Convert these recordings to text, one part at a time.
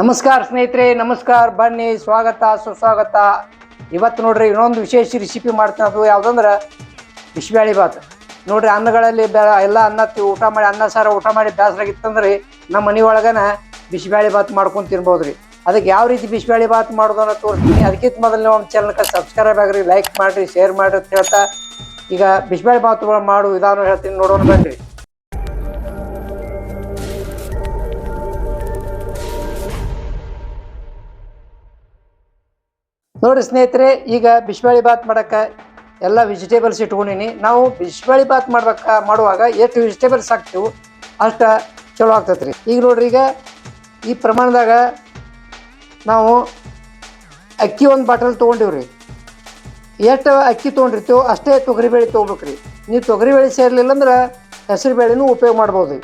ನಮಸ್ಕಾರ ಸ್ನೇಹಿತರೆ, ನಮಸ್ಕಾರ. ಬನ್ನಿ, ಸ್ವಾಗತ, ಸುಸ್ವಾಗತ. ಇವತ್ತು ನೋಡ್ರಿ ಇನ್ನೊಂದು ವಿಶೇಷ ರೆಸಿಪಿ ಮಾಡ್ತೀನಿ ಅದು ಯಾವುದಂದ್ರೆ ಬಿಸಿಬೇಳೆ ಬಾತ್ ನೋಡ್ರಿ ಅನ್ನಗಳಲ್ಲಿ ಬೆ ಎಲ್ಲ ಅನ್ನ ಊಟ ಮಾಡಿ, ಅನ್ನ, ಸಾರ ಊಟ ಮಾಡಿ ಬೇಸರಾಗಿತ್ತಂದ್ರೆ ನಮ್ಮ ಮನೆ ಒಳಗನ ಬಿಸಿಬೇಳೆ ಬಾತ್ ಮಾಡ್ಕೊಂಡು ತಿನ್ಬೋದು ರೀ ಅದಕ್ಕೆ ಯಾವ ರೀತಿ ಬಿಸಿಬೇಳೆ ಬಾತ್ ಮಾಡೋದು ಅನ್ನೋ ತೋರಿಸ್ತೀನಿ. ಅದಕ್ಕಿಂತ ಮೊದಲು ನಮ್ಮ ಚಾನಲ್ಗೆ ಸಬ್ಸ್ಕ್ರೈಬ್ ಆಗ್ರಿ ಲೈಕ್ ಮಾಡಿರಿ ಶೇರ್ ಮಾಡಿರಿ ಅಂತ ಹೇಳ್ತಾ ಈಗ ಬಿಸಿಬೇಳೆ ಬಾತ್ ಮಾಡು ವಿಧಾನ ಹೇಳ್ತೀನಿ. ನೋಡೋಣ ಬನ್ರಿ. ನೋಡಿ ಸ್ನೇಹಿತರೆ, ಈಗ ಬಿಸಿಬೇಳೆ ಬಾತ್ ಮಾಡಕ್ಕೆ ಎಲ್ಲ ವೆಜಿಟೇಬಲ್ಸ್ ಇಟ್ಕೊಂಡಿನಿ. ನಾವು ಬಿಸಿಬೇಳೆ ಬಾತ್ ಮಾಡ್ಬೇಕ, ಮಾಡುವಾಗ ಎಷ್ಟು ವೆಜಿಟೇಬಲ್ಸ್ ಹಾಕ್ತೀವಿ ಅಷ್ಟು ಚಲೋ ಆಗ್ತೈತೆ ಈಗ ನೋಡ್ರಿ, ಈಗ ಈ ಪ್ರಮಾಣದಾಗ ನಾವು ಅಕ್ಕಿ ಒಂದು ಬಾಟಲ್ ತೊಗೊಂಡಿವ್ರಿ. ಎಷ್ಟು ಅಕ್ಕಿ ತೊಗೊಂಡಿರ್ತೀವೋ ಅಷ್ಟೇ ತೊಗರಿಬೇಳೆ ತೊಗೊಬೇಕ್ರಿ. ನೀವು ತೊಗರಿಬೇಳೆ ಸೇರಲಿಲ್ಲ ಅಂದ್ರೆ ಹೆಸರು ಬೇಳೆನೂ ಉಪಯೋಗ ಮಾಡ್ಬೋದು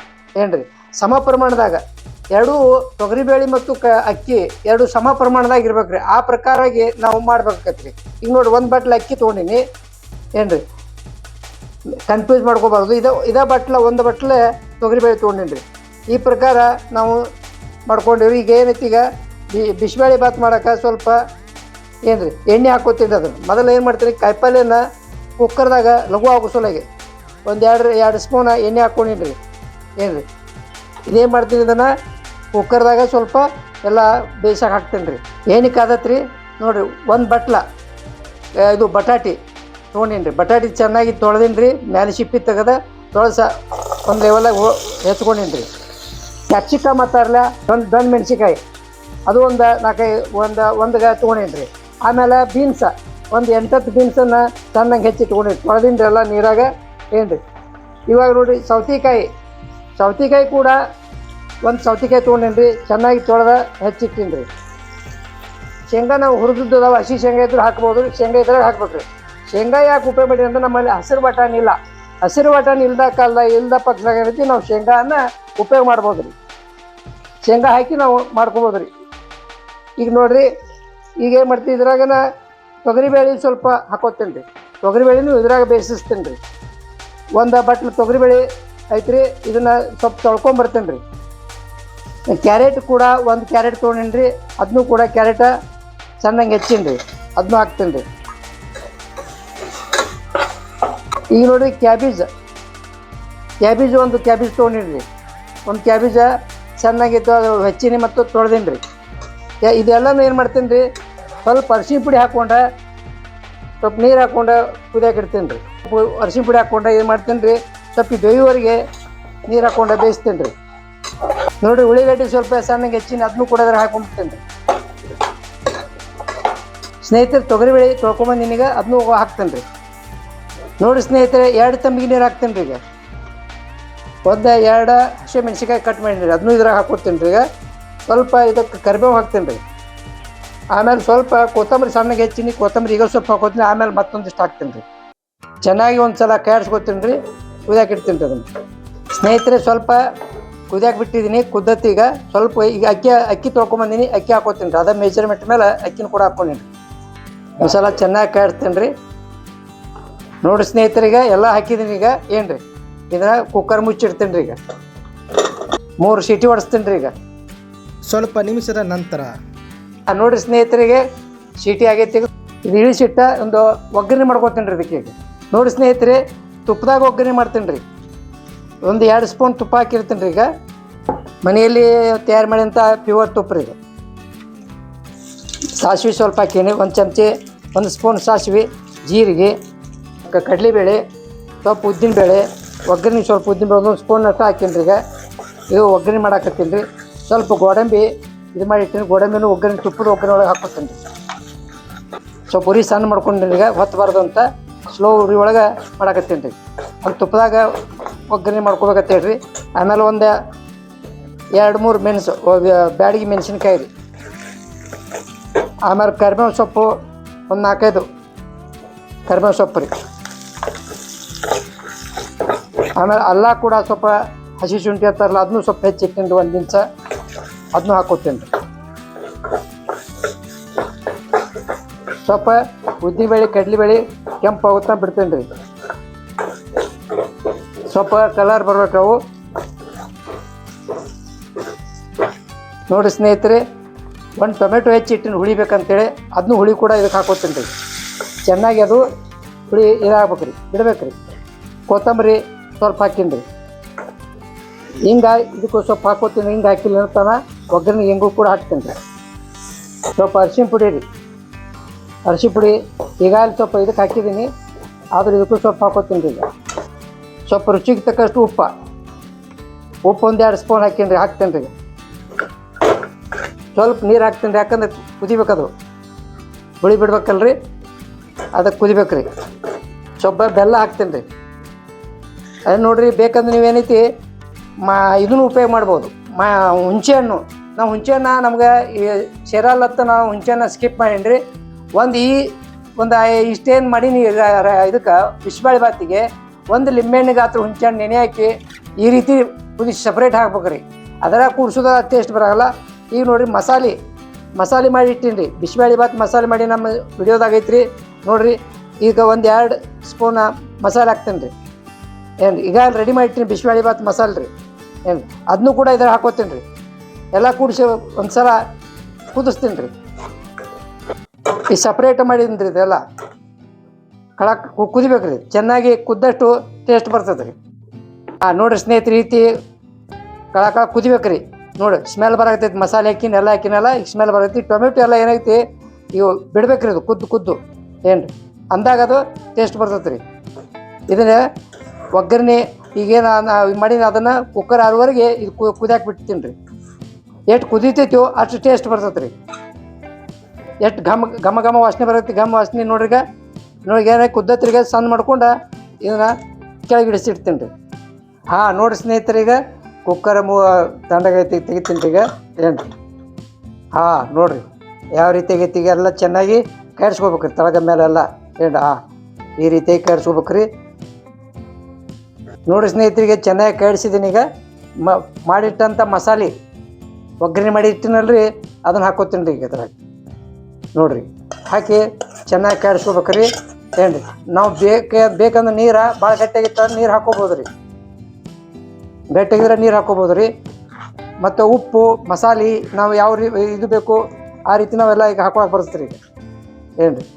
ಏನು ರೀ ಸಮ ಪ್ರಮಾಣದಾಗ ಎರಡೂ ತೊಗರಿಬೇಳೆ ಮತ್ತು ಕ ಅಕ್ಕಿ ಎರಡು ಸಮ ಪ್ರಮಾಣದಾಗ ಇರ್ಬೇಕು ಆ ಪ್ರಕಾರಾಗಿ ನಾವು ಮಾಡ್ಬೇಕಾಗತ್ತೆ ಈಗ ನೋಡಿ ಒಂದು ಬಟ್ಲ ಅಕ್ಕಿ ತೊಗೊಂಡಿನಿ. ಏನು ರೀ ಕನ್ಫ್ಯೂಸ್ ಮಾಡ್ಕೋಬಾರ್ದು. ಇದ, ಇದೇ ಬಟ್ಲ ಒಂದು ಬಟ್ಲೆ ತೊಗರಿಬೇಳೆ ತೊಗೊಂಡಿನಿ ರೀ ಈ ಪ್ರಕಾರ ನಾವು ಮಾಡ್ಕೊಂಡಿವಿ. ಈಗ ಏನೈತಿ ಈಗ ಬಿ, ಬಿಸಿಬೇಳೆ ಬಾತ್ ಮಾಡೋಕೆ ಸ್ವಲ್ಪ ಏನು ರೀ ಎಣ್ಣೆ ಹಾಕೋತೀನಿ ಅದನ್ನು. ಮೊದಲು ಏನು ಮಾಡ್ತೀನಿ ಕಾಯಿಪಲ್ಯನ ಕುಕ್ಕರ್ದಾಗ ಲಘು ಆಗೋ ಸಲುವಾಗಿ ಒಂದು ಎರಡು ಎರಡು ಸ್ಪೂನ್ ಎಣ್ಣೆ ಹಾಕ್ಕೊಂಡಿನಿ ರೀ ಏನು ರೀ ಇದೇನು ಮಾಡ್ತೀನಿ ಇದನ್ನು ಕುಕ್ಕರ್ದಾಗ ಸ್ವಲ್ಪ ಎಲ್ಲ ಬೇಯಿಸಕ್ಕೆ ಹಾಕ್ತೇನೆ ರೀ. ಏನಕ್ಕೆ ಆದತ್ ರೀ ನೋಡಿರಿ, ಒಂದು ಬಟ್ಲ ಇದು ಬಟಾಟಿ ತೊಗೊಂಡೀನಿ ರೀ. ಬಟಾಟಿ ಚೆನ್ನಾಗಿ ತೊಳೆದೀನಿ ರೀ, ಮ್ಯಾಲೆ ಸಿಪ್ಪಿ ತೆಗೆದ ತೊಳೆಸ ಒಂದು ಲೆವೆಲಾಗ ಹೋ ರೀ. ಕ್ಯಾಪ್ಸಿಕಮ್ ಅಂತಾರಲ್ಲ ಒಂದು ದೊಣ್ಣೆ ಮೆಣಸಿಕಾಯಿ ಅದು ಒಂದು ನಾಲ್ಕೈದು, ಒಂದು ಒಂದು ತೊಗೊಂಡೀನಿ ರೀ. ಆಮೇಲೆ ಬೀನ್ಸ, ಒಂದು ಎಂಟತ್ತು ಬೀನ್ಸನ್ನು ಚೆನ್ನಾಗಿ ಹೆಚ್ಚಿ ತೊಗೊಂಡಿನಿ ಎಲ್ಲ ನೀರಾಗ ಏನು ರೀ ಇವಾಗ ನೋಡಿರಿ, ಸೌತೆಕಾಯಿ. ಸೌತೆಕಾಯಿ ಕೂಡ ಒಂದು ಸೌತೆಕಾಯಿ ತೊಗೊಂಡೇನಿ ರೀ ಚೆನ್ನಾಗಿ ತೊಳೆದ ಹೆಚ್ಚಿಟ್ಟಿನಿ ರೀ ಶೇಂಗಾ ನಾವು ಹುರಿದಿದ್ದು ಅದಾವೆ ಹಸಿ ಶೇಂಗಾ ಇದ್ರೆ ಹಾಕ್ಬೋದು, ಶೇಂಗಾ ಇದ್ರಾಗ ಹಾಕ್ಬೇಕು ರೀ ಶೇಂಗಾ ಯಾಕೆ ಉಪಯೋಗ ಮಾಡಿ ಅಂದ್ರೆ ನಮ್ಮಲ್ಲಿ ಹಸಿರು ಬಟಾಣಿ ಇಲ್ಲ. ಹಸಿರು ಬಟಾಣಿ ಇಲ್ಲದ ಕಾಲ ಇಲ್ದ ಪಕ್ಷದಾಗ ಏನೈತಿ ನಾವು ಶೇಂಗಾನ ಉಪಯೋಗ ಮಾಡ್ಬೋದು ರೀ ಶೇಂಗಾ ಹಾಕಿ ನಾವು ಮಾಡ್ಕೊಬೋದು ರೀ ಈಗ ನೋಡಿರಿ, ಈಗ ಏನು ಮಾಡ್ತೀವಿ, ಇದ್ರಾಗನ ತೊಗರಿಬೇಳೆ ಸ್ವಲ್ಪ ಹಾಕೋತೀನಿ ರೀ ತೊಗರಿಬೇಳೆನೂ ಇದ್ರಾಗ ಬೇಯಿಸ್ತೀನಿ ರೀ ಒಂದು ಬಟ್ಲು ತೊಗರಿಬೇಳೆ ಐತ್ರಿ, ಇದನ್ನು ಸ್ವಲ್ಪ ತೊಳ್ಕೊಂಬರ್ತೀನಿ ರೀ ಕ್ಯಾರೆಟ್ ಕೂಡ ಒಂದು ಕ್ಯಾರೆಟ್ ತೊಗೊಂಡೀನಿ ರೀ ಅದನ್ನೂ ಕೂಡ ಕ್ಯಾರೆಟ ಚೆನ್ನಾಗಿ ಹೆಚ್ಚಿನಿ ರೀ ಅದನ್ನೂ ಹಾಕ್ತೀನಿ ರೀ ಈಗ ನೋಡಿರಿ ಕ್ಯಾಬೇಜ್ ಕ್ಯಾಬೇಜ್ ಒಂದು ಕ್ಯಾಬೇಜ್ ತೊಗೊಂಡೀನಿ ರೀ ಒಂದು ಕ್ಯಾಬೇಜ ಚೆನ್ನಾಗಿತ್ತು ಅದು ಹೆಚ್ಚಿನಿ ಮತ್ತು ತೊಳೆದೀನಿ ರೀ ಇದೆಲ್ಲನೂ ಏನು ಮಾಡ್ತೀನಿ ರೀ ಸ್ವಲ್ಪ ಅರ್ಶಿನ ಪುಡಿ ಹಾಕ್ಕೊಂಡೆ ಸ್ವಲ್ಪ ನೀರು ಹಾಕ್ಕೊಂಡು ಕುದಿಯಾಕೆ ಇಡ್ತೀನಿ ರೀ ಅರ್ಶಿನ ಪುಡಿ ಹಾಕ್ಕೊಂಡೆ ಏನು ಮಾಡ್ತೀನಿ ರೀ ಸ್ವಲ್ಪ ಬೇಯುವವರೆಗೆ ನೀರು ಹಾಕ್ಕೊಂಡು ಬೇಯಿಸ್ತೀನಿ ರೀ ನೋಡಿ ಉಳ್ಳಿಗಡ್ಡೆ ಸ್ವಲ್ಪ ಸಣ್ಣಗೆ ಹೆಚ್ಚಿನ ಅದನ್ನು ಕೂಡ ಅದ್ರ ಹಾಕೊಂಡ್ಬಿಡ್ತೇನೆ ಸ್ನೇಹಿತರೆ ತೊಗರಿಬೇಳೆ ತೊಳ್ಕೊಂಬಂದು ನಿನಗೆ ಅದನ್ನು ಹಾಕ್ತೇನೆ ರೀ. ನೋಡಿ ಸ್ನೇಹಿತರೆ, ಎರಡು ತಂಬಿಗೆ ನೀರು ಹಾಕ್ತೇನೆ ರೀ ಈಗ. ಒಂದು, ಎರಡು ಹಸಿ ಮೆಣಸಿನ್ಕಾಯಿ ಕಟ್ ಮಾಡಿರಿ ಅದನ್ನೂ ಇದ್ರಾಗ ಹಾಕೋತೀನಿ ರೀ ಈಗ. ಸ್ವಲ್ಪ ಇದಕ್ಕೆ ಕರಿಬೇವು ಹಾಕ್ತೇನೆ ರೀ. ಆಮೇಲೆ ಸ್ವಲ್ಪ ಕೊತ್ತಂಬರಿ ಸಣ್ಣಗೆ ಹೆಚ್ಚಿನಿ, ಕೊತ್ತಂಬರಿ ಈಗ ಸ್ವಲ್ಪ ಹಾಕೋತೀನಿ ಆಮೇಲೆ ಮತ್ತೊಂದಿಷ್ಟು ಹಾಕ್ತೀನಿ ರೀ. ಚೆನ್ನಾಗಿ ಒಂದು ಸಲ ಕಾಯಿಸ್ಕೊತೀನಿ ರೀ ಉದಾಕಿಡ್ತೀನಿ ರೀ ಅದನ್ನು. ಸ್ನೇಹಿತರೆ, ಸ್ವಲ್ಪ ಕುದಿಯಾಕೆ ಬಿಟ್ಟಿದ್ದೀನಿ ಕುದ್ದತ್ತಿ ಈಗ ಸ್ವಲ್ಪ ಈಗ ಅಕ್ಕಿ ಅಕ್ಕಿ ತೊಳ್ಕೊಂಬಂದಿನಿ ಅಕ್ಕಿ ಹಾಕೋತೀನಿ. ರೀ ಅದ ಮೆಜರ್ಮೆಂಟ್ ಮೇಲೆ ಅಕ್ಕಿನ ಕೂಡ ಹಾಕ್ಕೊಂಡಿನಿ ಒಂದು ಸಲ ಚೆನ್ನಾಗಿ ಕಾಡ್ತೀನಿ ರೀ. ನೋಡಿ ಸ್ನೇಹಿತರಿಗೆ ಎಲ್ಲ ಹಾಕಿದ್ದೀನಿ ಈಗ. ಏನು ರೀ ಇದನ್ನ ಕುಕ್ಕರ್ ಮುಚ್ಚಿಡ್ತೀನಿ ರೀ ಈಗ. ಮೂರು ಸೀಟಿ ಹೊಡಿಸ್ತೀನಿ ರೀ ಈಗ. ಸ್ವಲ್ಪ ನಿಮಿಷದ ನಂತರ. ನೋಡಿ ನೋಡ್ರಿ ಸ್ನೇಹಿತರಿಗೆ ಸೀಟಿ ಆಗೈತಿ ಇದು ಇಳಿಸಿಟ್ಟ ಒಂದು ಒಗ್ಗರಣೆ ಮಾಡ್ಕೊತೀನಿ ರೀ ಇದಕ್ಕೆ ಈಗ. ನೋಡಿ ಸ್ನೇಹಿತರೆ ತುಪ್ಪದಾಗ ಒಗ್ಗರಣೆ ಮಾಡ್ತೀನಿ ರೀ. ಒಂದು ಎರಡು ಸ್ಪೂನ್ ತುಪ್ಪ ಹಾಕಿರ್ತೀನಿ ರೀ ಈಗ. ಮನೆಯಲ್ಲಿ ತಯಾರು ಮಾಡಿದಂಥ ಪ್ಯೂರ್ ತುಪ್ಪ ರೀ ಇದು. ಸಾಸಿವೆ ಸ್ವಲ್ಪ ಹಾಕೀನಿ, ಒಂದು ಚಮಚೆ, ಒಂದು ಸ್ಪೂನ್ ಸಾಸಿವೆ, ಜೀರಿಗೆ ಕಡಲೆಬೇಳೆ, ಸ್ವಲ್ಪ ಉದ್ದಿನಬೇಳೆ, ಒಗ್ಗರಣೆ ಸ್ವಲ್ಪ ಉದ್ದಿನಬೇಳೆ ಒಂದು ಸ್ಪೂನ್ ಅಷ್ಟು ಹಾಕೀನಿ ರೀ ಈಗ. ಇದು ಒಗ್ಗರಣೆ ಮಾಡಾಕತ್ತೀನಿ ರೀ. ಸ್ವಲ್ಪ ಗೋಡಂಬಿ ಇದು ಮಾಡಿಟ್ಟಿನಿ ಗೋಡಂಬಿನೂ ಒಗ್ಗರಣೆ ತುಪ್ಪದ ಒಗ್ಗರಣೆ ಒಳಗೆ ಹಾಕೋತೀನಿ ರೀ. ಸ್ವಲ್ಪ ಉರಿ ಸಣ್ಣ ಮಾಡ್ಕೊಂಡು ಈಗ ಹೊತ್ತಬಾರ್ದು ಅಂತ ಸ್ಲೋ ಉರಿ ಒಳಗೆ ಮಾಡಾಕತ್ತೀನಿ ರೀ. ಅದು ತುಪ್ಪದಾಗ ಒಗ್ಗರಣೆ ಮಾಡ್ಕೋಬೇಕಂತ ಹೇಳ್ರಿ. ಆಮೇಲೆ ಒಂದು ಎರಡು ಮೂರು ಮೆಣಸು ಬ್ಯಾಡಿಗೆ ಮೆಣಸಿನ್ಕಾಯಿ ರೀ. ಆಮೇಲೆ ಕರಿಬೇವು ಸೊಪ್ಪು ಒಂದು ನಾಲ್ಕೈದು ಕರಿಬೇವು ಸೊಪ್ಪು ರೀ. ಆಮೇಲೆ ಅಲ್ಲ ಕೂಡ ಸ್ವಲ್ಪ ಹಸಿ ಶುಂಠಿ ಅಂತಾರಲ್ಲ ಅದನ್ನು ಸ್ವಲ್ಪ ಹೆಚ್ಚಿಟ್ಟಿನಿ ರೀ ಒಂದು ದಿವಸ ಅದನ್ನು ಹಾಕೋತೀನಿ ರೀ. ಸ್ವಲ್ಪ ಕಡ್ಲಿ ಕಡಲೆಬೇಳೆ ಕೆಂಪು ಆಗುತ್ತಾ ಬಿಡ್ತೇನೆ ರೀ. ಸ್ವಲ್ಪ ಕಲರ್ ಬರ್ಬೇಕು ಅವು ನೋಡಿ ಸ್ನೇಹಿತರೆ, ಒಂದು ಟೊಮೆಟೊ ಹೆಚ್ಚಿಟ್ಟಿನ ಹುಳಿ ಬೇಕಂತೇಳಿ ಅದನ್ನೂ ಹುಳಿ ಕೂಡ ಇದಕ್ಕೆ ಹಾಕೋತೀನಿ ರೀ. ಚೆನ್ನಾಗಿ ಅದು ಹುಳಿ ಇದಾಗ್ಬೇಕು ರೀ ಇಡ್ಬೇಕು ರೀ. ಕೊತ್ತಂಬರಿ ಸ್ವಲ್ಪ ಹಾಕೀನಿ ರೀ ಹಿಂಗೆ ಇದಕ್ಕೂ ಸ್ವಲ್ಪ ಹಾಕೋತೀನಿ, ಹಿಂಗೆ ಹಾಕಿಲ್ಲ ಅಂತಾನ ಒಗ್ಗರಣೆ ಹೆಂಗೂ ಕೂಡ ಹಾಕ್ತೀನಿ ರೀ. ಸ್ವಲ್ಪ ಅರಿಶಿನ ಪುಡಿ ರೀ. ಅರಿಶಿನ ಪುಡಿ ಈಗಾಗಲೇ ಸ್ವಲ್ಪ ಇದಕ್ಕೆ ಹಾಕಿದ್ದೀನಿ, ಆದ್ರೆ ಇದಕ್ಕೂ ಸ್ವಲ್ಪ ಹಾಕೋತೀನಿ ರೀ ಸ್ವಲ್ಪ ರುಚಿಗೆ ತಕ್ಕಷ್ಟು ಉಪ್ಪ. ಉಪ್ಪು ಒಂದು ಎರಡು ಸ್ಪೂನ್ ಹಾಕೀನಿ ರೀ ಹಾಕ್ತೇನೆ ರೀ ಸ್ವಲ್ಪ ನೀರು ಹಾಕ್ತೇನೆ ರೀ ಯಾಕಂದ್ರೆ ಕುದಿಬೇಕದು. ಹುಳಿ ಬಿಡ್ಬೇಕಲ್ರಿ, ಅದಕ್ಕೆ ಕುದಿಬೇಕು ರೀ ಸ್ವಲ್ಪ ಬೆಲ್ಲ ಹಾಕ್ತೇನೆ ರೀ ಅದು ನೋಡಿರಿ, ಬೇಕಂದ್ರೆ ನೀವೇನೈತಿ ಮಾ, ಇದನ್ನು ಉಪಯೋಗ ಮಾಡ್ಬೋದು. ಮಾ ಹುಣಸೆ ಹಣ್ಣು. ನಾವು ಹುಣಸೆ ಹಣ್ಣ ನಮ್ಗೆ ಈ ಸೇರಲ್ಲತ್ತ ನಾವು ಹುಣಸೆ ಹಣ್ಣ ಸ್ಕಿಪ್ ಮಾಡೀನಿ ರೀ ಒಂದು ಈ, ಒಂದು ಇಷ್ಟೇನು ಮಾಡೀನಿ ಇದಕ್ಕೆ ಬಿಸಿಬೇಳೆ ಬಾತಿಗೆ ಒಂದು ಲಿಂಬೆಹಣ್ಣು ಗಾತ್ರ ಹುಂಚೆ ನೆನೆ ಹಾಕಿ ಈ ರೀತಿ ಕುದಿಸಿ ಸಪ್ರೇಟ್ ಹಾಕ್ಬೇಕು ರೀ ಅದರ ಕೂಡ್ಸೋದ ಟೇಸ್ಟ್ ಬರೋಲ್ಲ. ಈಗ ನೋಡಿರಿ ಮಸಾಲೆ ಮಸಾಲೆ ಮಾಡಿ ಇಟ್ಟೀನಿ ರೀ ಬಿಸಿಬೇಳೆ ಬಾತ್ ಮಸಾಲೆ ಮಾಡಿ ನಮ್ಮ ವಿಡಿಯೋದಾಗ ಐತ್ರಿ. ನೋಡಿರಿ, ಈಗ ಒಂದು ಎರಡು ಸ್ಪೂನ ಮಸಾಲೆ ಹಾಕ್ತೇನೆ ರೀ ಏನು ಈಗ ರೆಡಿ ಮಾಡಿಟ್ಟಿನಿ ಬಿಸಿಬೇಳೆ ಬಾತ್ ಮಸಾಲೆ ರೀ. ಏನು ಅದನ್ನೂ ಕೂಡ ಇದ್ರಾಗ ಹಾಕೋತೀನಿ ರೀ ಎಲ್ಲ ಕೂಡಿಸಿ ಒಂದು ಸಲ ಕುದಿಸ್ತೀನಿ ರೀ ಈ ಸಪ್ರೇಟ್ ಮಾಡಿದ್ದೀನಿ ರೀ ಇದೆಲ್ಲ. ಕಳಕ್ ಕುದಿಬೇಕು ರೀ ಚೆನ್ನಾಗಿ ಕುದ್ದಷ್ಟು ಟೇಸ್ಟ್ ಬರ್ತದೆ ರೀ ಹಾಂ ನೋಡಿರಿ ಸ್ನೇಹಿತರೆ ರೀತಿ ಕಳ ಕಳ ಕುದಿಬೇಕು ರೀ ನೋಡಿ ಸ್ಮೆಲ್ ಬರಾಕತ್ತೈತಿ. ಮಸಾಲೆ ಹಾಕಿನ ಎಲ್ಲ ಹಾಕಿನಲ್ಲ, ಈಗ ಸ್ಮೆಲ್ ಬರತೈತಿ ಟೊಮೆಟೊ ಎಲ್ಲ ಏನೈತಿ ಇವು ಬಿಡ್ಬೇಕು ರೀ ಇದು, ಕುದ್ದು ಕುದ್ದು. ಏನು ರೀ ಅಂದಾಗ ಅದು ಟೇಸ್ಟ್ ಬರ್ತೈತೆ ರೀ ಇದನ್ನ ಒಗ್ಗರಣೆ, ಈಗೇನು ಮಾಡಿನ ಅದನ್ನು ಕುಕ್ಕರ್ ಆರುವರೆಗೆ ಇದು ಕುದಿಯಾಕೆ ಬಿಡ್ತೀನಿ ರೀ ಎಷ್ಟು ಕುದೀತೈತೋ ಅಷ್ಟು ಟೇಸ್ಟ್ ಬರ್ತೈತೆ ರೀ ಎಷ್ಟು ಘಮ ಘಮ ಘಮ ವಾಸನೆ ಬರುತ್ತೆ, ಘಮ ವಾಸನೆ ನೋಡ್ರಿಗ ನೋಡಿ ಏನೇ ಕುದ್ದ ತಿರ್ಗ ಸಣ್ಣ ಮಾಡ್ಕೊಂಡು ಇದನ್ನ ಕೆಳಗೆ ಇಡಿಸಿಡ್ತೀನಿ ರೀ. ಹಾಂ ನೋಡಿ ಸ್ನೇಹಿತರೀಗ ಕುಕ್ಕರ್ ಮೂ ದಂಡಗೈತಿ ತೆಗಿತೀನಿ ರೀ ಈಗ. ಏನು ಹಾಂ, ನೋಡಿರಿ, ಯಾವ ರೀತಿ ಈಗ ಎಲ್ಲ ಚೆನ್ನಾಗಿ ಕಟ್ಸ್ಕೊಬೇಕು ರೀ ತಳಗ ಮೇಲೆಲ್ಲ ಏನು ಹಾಂ, ಈ ರೀತಿ ಕಟ್ಸ್ಕೊಬೇಕು ರೀ ನೋಡಿ ಸ್ನೇಹಿತರಿಗೆ ಚೆನ್ನಾಗಿ ಕೈಡ್ಸಿದ್ದೀನಿ ಈಗ. ಮ ಮಾಡಿಟ್ಟಂಥ ಮಸಾಲೆ ಒಗ್ಗರಣೆ ಮಾಡಿ ಇಟ್ಟಿನಲ್ರಿ, ಅದನ್ನು ಹಾಕೋತೀನಿ ರೀ ಈಗ ಅದ್ರಾಗ ನೋಡ್ರಿ. ಹಾಕಿ ಚೆನ್ನಾಗಿ ಕಾಡಿಸ್ಕೋಬೇಕು ರೀ ಏನು ರೀ ನಾವು ಬೇಕೆ, ಬೇಕಂದ್ರೆ ನೀರು ಭಾಳ ಗಟ್ಟಿಯಾಗಿತ್ತು ನೀರು ಹಾಕೋಬೋದು ರೀ ಗಟ್ಟಿಯಾಗಿದ್ರೆ ನೀರು ಹಾಕೋಬೋದು ರೀ ಮತ್ತು ಉಪ್ಪು, ಮಸಾಲೆ, ನಾವು ಯಾವ ರೀ, ಇದು ಬೇಕು, ಆ ರೀತಿ ನಾವೆಲ್ಲ ಈಗ ಹಾಕೊಳಕ್ಕೆ ಬರ್ತದೆ ರೀ ಏನು ರೀ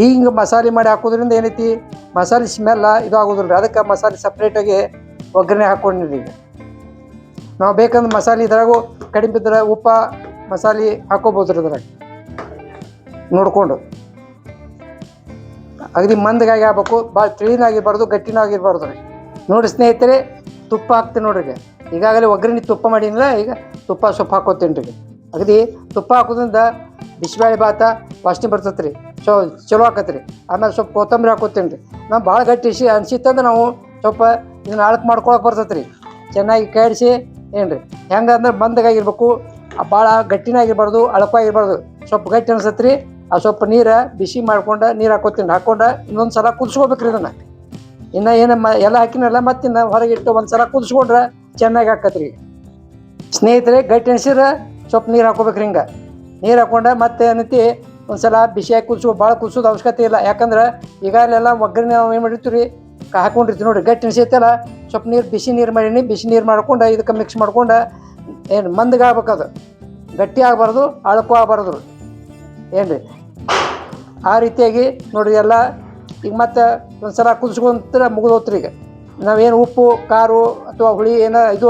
ಹಿಂಗೆ ಮಸಾಲೆ ಮಾಡಿ ಹಾಕೋದ್ರಿಂದ ಏನೈತಿ? ಮಸಾಲೆ ಸ್ಮೆಲ್ಲ ಇದು ಆಗೋದಿಲ್ಲ ರೀ ಅದಕ್ಕೆ ಮಸಾಲೆ ಸಪ್ರೇಟಾಗಿ ಒಗ್ಗರಣೆ ಹಾಕ್ಕೊಂಡಿರಿ ಈಗ. ನಾವು ಬೇಕಂದ್ರೆ ಮಸಾಲೆ ಇದ್ರಾಗೂ ಕಡಿಮೆ ಇದ್ರೆ ಉಪ್ಪು, ಮಸಾಲೆ ಹಾಕೋಬೋದು ರೀ ಅದ್ರಾಗ ನೋಡಿಕೊಂಡು. ಅಗದಿ ಮಂದಗಾಗಿ ಆಗ್ಬೇಕು ಭಾಳ ತಿಳಿನಾಗಿರ್ಬಾರ್ದು, ಗಟ್ಟಿನಾಗಿರ್ಬಾರ್ದು. ರೀ ನೋಡಿ ಸ್ನೇಹಿತರೆ, ತುಪ್ಪ ಹಾಕ್ತೀನಿ ನೋಡ್ರಿ ಈಗ. ಈಗಾಗಲೇ ಒಗ್ಗರಣೆ ತುಪ್ಪ ಮಾಡೀನಿಲ್ಲ, ಈಗ ತುಪ್ಪ ಸೊಪ್ಪು ಹಾಕೋತೀನಿ ರೀ ಅಗದಿ ತುಪ್ಪ ಹಾಕೋದ್ರಿಂದ ಬಿಸಿಬೇಳೆ ಭಾತ ವಾಸನೆ ಬರ್ತೈತೆ ರೀ ಸೊ ಚಲೋ ಹಾಕತ್ತೆ ರೀ ಆಮೇಲೆ ಸ್ವಲ್ಪ ಕೊತ್ತಂಬರಿ ಹಾಕೋತೀನಿ ರೀ ನಾವು ಭಾಳ ಗಟ್ಟಿ ಇಸಿ ಅನಿಸಿತ್ತಂದ್ರೆ ನಾವು ಸ್ವಲ್ಪ ಇದನ್ನ ಅಳಕ್ ಮಾಡ್ಕೊಳಕ್ಕೆ ಬರ್ತೈತೆ ರೀ ಚೆನ್ನಾಗಿ ಕೇಳಿಸಿ ಏನು ರೀ ಹೆಂಗೆ ಅಂದ್ರೆ ಮಂದಗಾಗಿರ್ಬೇಕು ಭಾಳ ಗಟ್ಟಿನಾಗಿರ್ಬಾರ್ದು ಅಳಪಾಗಿರ್ಬಾರ್ದು ಸ್ವಲ್ಪ ಗಟ್ಟಿ ಅನಿಸತ್ತೆ ರೀ ಆ ಸ್ವಲ್ಪ ನೀರು ಬಿಸಿ ಮಾಡ್ಕೊಂಡು ನೀರು ಹಾಕೋತೀನಿ, ಹಾಕೊಂಡು ಇನ್ನೊಂದು ಸಲ ಕುದಿಸ್ಕೋಬೇಕ್ರಿ ಇದನ್ನು. ಇನ್ನು ಏನು ಮ, ಎಲ್ಲ ಹಾಕಿನಲ್ಲ, ಮತ್ತೆ ಇನ್ನು ಹೊರಗೆ ಇಟ್ಟು ಒಂದು ಸಲ ಕುದಿಸ್ಕೊಂಡ್ರೆ ಚೆನ್ನಾಗಿ ಹಾಕತ್ರಿ ಸ್ನೇಹಿತರೆ, ಗಟ್ಟಿ ಅನಿಸಿದ್ರೆ ಸ್ವಲ್ಪ ನೀರು ಹಾಕೋಬೇಕ್ರಿ ಹಿಂಗೆ. ನೀರು ಹಾಕೊಂಡು ಮತ್ತೆ ಏನೈತಿ, ಒಂದು ಸಲ ಬಿಸಿಯಾಗಿ ಕುದಿಸೋ ಭಾಳ ಕುದಿಸೋದು ಅವಶ್ಯಕತೆ ಇಲ್ಲ. ಯಾಕಂದ್ರೆ ಈಗಾಗಲೆಲ್ಲ ಒಗ್ಗರಣೆ ನಾವು ಏನು ಮಾಡಿರ್ತೀವಿ ಹಾಕೊಂಡಿರ್ತೀವಿ ನೋಡಿರಿ. ಗಟ್ಟಿ ಅನ್ಸೈತಲ್ಲ, ಸ್ವಲ್ಪ ನೀರು ಬಿಸಿ ನೀರು ಮಾಡೀನಿ, ಬಿಸಿ ನೀರು ಮಾಡ್ಕೊಂಡು ಇದಕ್ಕೆ ಮಿಕ್ಸ್ ಮಾಡ್ಕೊಂಡು ಏನು ಮಂದಗೆ ಆಗ್ಬೇಕದು ಗಟ್ಟಿ ಆಗಬಾರ್ದು, ಅಳಕು ಆಗಬಾರ್ದು. ಏನು ರೀ ಆ ರೀತಿಯಾಗಿ ನೋಡ್ರಿ ಎಲ್ಲ. ಈಗ ಮತ್ತೆ ಒಂದು ಸಲ ಕುದಿಸ್ಕೊಂತ ಮುಗಿದೋತ್ರಿ ಈಗ. ನಾವೇನು ಉಪ್ಪು, ಖಾರು ಅಥವಾ ಹುಳಿ ಏನೋ ಇದು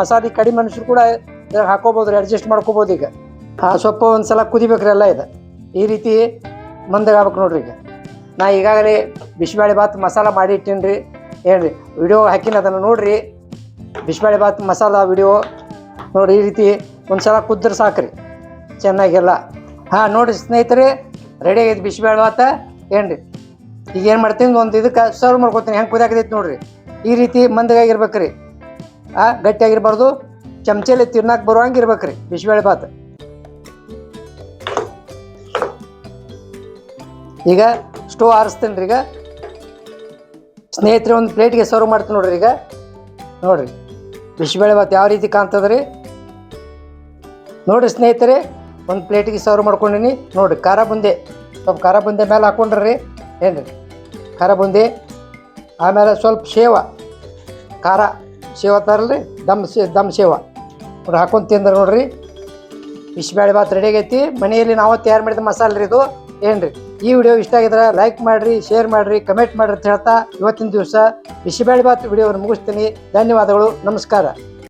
ಮಸಾಲೆ ಕಡಿಮೆ ಮನುಷ್ಯರು ಕೂಡ ಇದ್ರಾಗ ಹಾಕೋಬೋದು ರೀ ಅಡ್ಜಸ್ಟ್ ಮಾಡ್ಕೋಬೋದು ಈಗ. ಆ ಸೊಪ್ಪು ಒಂದು ಸಲ ಕುದಿಬೇಕ್ರಿ ಎಲ್ಲ ಇದು. ಈ ರೀತಿ ಮಂದಾಗ ಆಗ್ಬೇಕು ನೋಡ್ರಿ ಈಗ. ನಾ ಈಗಾಗಲೇ ಬಿಸಿಬೇಳೆ ಬಾತ್ ಮಸಾಲ ಮಾಡಿ ಇಟ್ಟೀನಿ ರೀ ಏನು ರೀ ವಿಡಿಯೋ ಹಾಕಿನ ಅದನ್ನು ನೋಡ್ರಿ. ಬಿಸಿಬೇಳೆ ಬಾತ್ ಮಸಾಲ ವಿಡಿಯೋ ನೋಡಿ ಈ ರೀತಿ ಒಂದು ಸಲ ಕುದ್ರೆ ಸಾಕ್ರಿ. ಚೆನ್ನಾಗಿಲ್ಲ ಹಾಂ, ನೋಡಿರಿ ಸ್ನೇಹಿತರೆ ರೆಡಿ ಆಗೈತಿ ಬಿಸಿಬೇಳೆ ಭಾತ? ಏನು ಈಗ ಏನು ಮಾಡ್ತೀನಿ? ಒಂದು ಇದಕ್ಕೆ ಸರ್ವ್ ಮಾಡ್ಕೊತೀನಿ. ಹೆಂಗೆ ಕುದಿಯಾಕತೈತಿ ನೋಡ್ರಿ. ಈ ರೀತಿ ಮಂದಗಾಗಿರ್ಬೇಕು ರೀ ಆ, ಗಟ್ಟಿಯಾಗಿರ್ಬಾರ್ದು. ಚಮಚೆಲಿ ತಿನ್ನಕ್ಕೆ ಬರುವಂಗೆ ಇರ್ಬೇಕು ರೀ ಬಿಸಿಬೇಳೆ ಭಾತ್. ಈಗ ಸ್ಟೋವ್ ಆರಿಸ್ತೀನಿ ರೀ ಈಗ. ಸ್ನೇಹಿತರೆ, ಒಂದು ಪ್ಲೇಟ್ಗೆ ಸರ್ವ್ ಮಾಡ್ತೀನಿ ನೋಡ್ರಿ ಈಗ. ನೋಡ್ರಿ. ಬಿಸಿಬೇಳೆ ಭಾತ್ ಯಾವ ರೀತಿ ಕಾಣ್ತದೆ ರೀ ನೋಡಿರಿ ಸ್ನೇಹಿತರೆ ಒಂದು ಪ್ಲೇಟಿಗೆ ಸರ್ವ್ ಮಾಡ್ಕೊಂಡೀನಿ. ನೋಡಿರಿ, ಖಾರ ಬುಂದೆ. ಸ್ವಲ್ಪ ಖಾರ ಬುಂದೆ ಮೇಲೆ ಹಾಕೊಂಡ್ರಿ. ಏನು ರೀ ಖಾರ ಬುಂದೆ, ಆಮೇಲೆ ಸ್ವಲ್ಪ ಶೇವ. ಖಾರ ಶೇವ ತರಲ್ರಿ ದಮ್ ಸೇ ದಮ್ ಶೇವ. ನೋಡಿ ಹಾಕೊಂಡು ತಿಂದ್ರೆ ನೋಡ್ರಿ. ಬಿಸಿಬೇಳೆ ಭಾತ್ ರೆಡಿ ಆಗೈತಿ. ಮನೆಯಲ್ಲಿ ನಾವು ತಯಾರು ಮಾಡಿದ ಮಸಾಲೆ ರೀ ಇದು. ಏನ್ರಿ? ಈ ವಿಡಿಯೋ ಇಷ್ಟ ಆಗಿದ್ರೆ ಲೈಕ್ ಮಾಡಿರಿ ಶೇರ್ ಮಾಡಿರಿ ಕಮೆಂಟ್ ಮಾಡಿರಿ ಅಂತ ಹೇಳ್ತಾ ಇವತ್ತಿನ ದಿವಸ ಬಿಸಿಬೇಳೆ ಭಾತ್ ವಿಡಿಯೋವನ್ನು ಮುಗಿಸ್ತೀನಿ. ಧನ್ಯವಾದಗಳು, ನಮಸ್ಕಾರ.